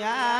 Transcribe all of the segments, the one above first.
yeah.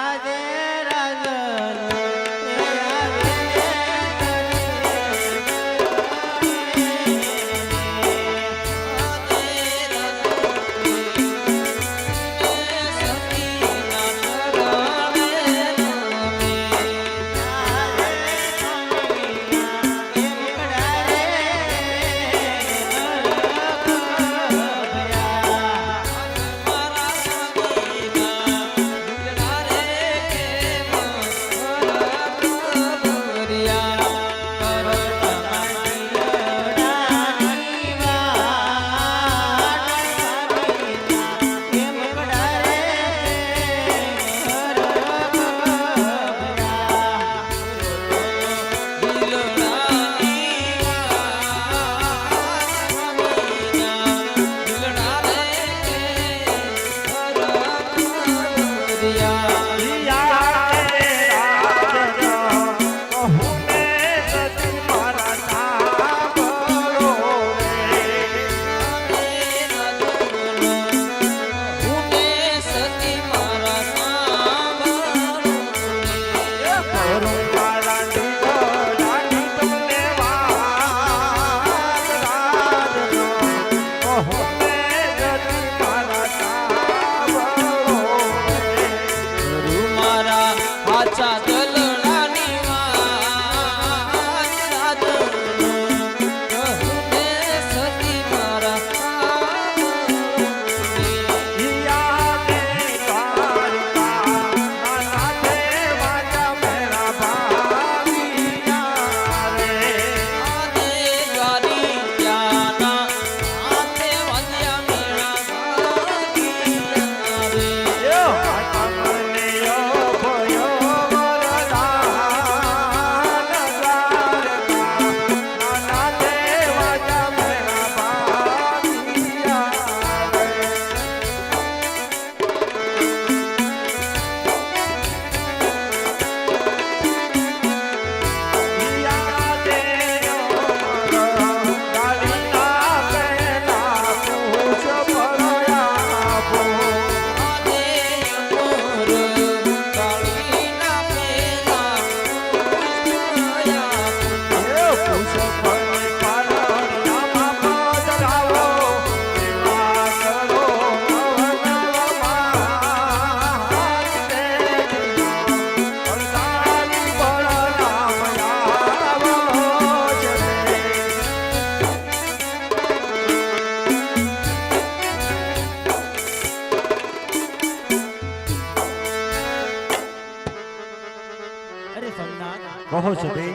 કહો સતી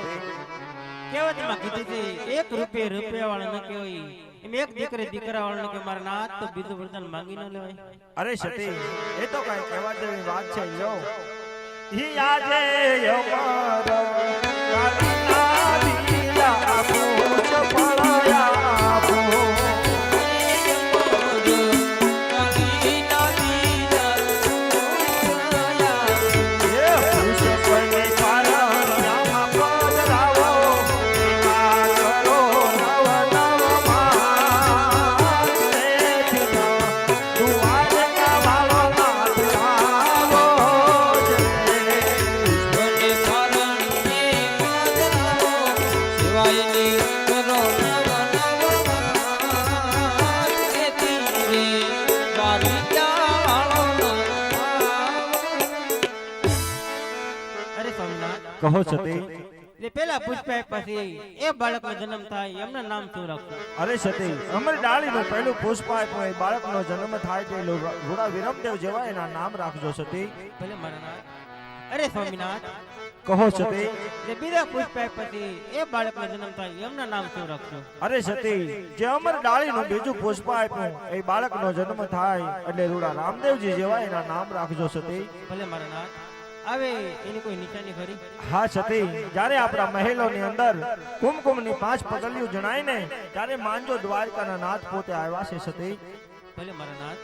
કહેવતમાં કીધું છે એક રૂપિયા રૂપિયા વાળા ન કહેવાય. એમ એક દીકરે દીકરા વાળા કે મારા નાથ તો બીજું વરદાન માંગી ન લેવાય. અરે સતી એ તો કઈ કહેવા જેવી વાત છે જો હી આજે અમર કહો સતી એટલે પેલા પુષ્પા પછી એ બાળકનો જન્મ થાય એમના નામ શું રાખવું? અરે સતી અમર ડાળીનું પહેલું પુષ્પ એ બાળકનો જન્મ થાય તે ઘોડા વિરમદેવ જેવા એના નામ રાખજો સતી. ભલે મારા અરે સ્વામીનાથ. કહો સતી એટલે બીજા પુષ્પા પછી એ બાળકનો જન્મ થાય એમના નામ શું રાખશો અરે સતી જે અમર ડાળીનું બીજું પુષ્પા આપ્યું એ બાળકનો જન્મ થાય એટલે રૂડા રામદેવજી જેવા એના નામ રાખજો સતી. ભલે મારા નાથ. આવે એની કોઈ નિશાની ખરી? હા સતી જ્યારે આપણા મહેલોની અંદર કુમકુમની પાંચ પગલિયું જણાય ને ત્યારે માનજો દ્વારકાના નાથ પોતે આવ્યા છે સતી ભલે મારા નાથ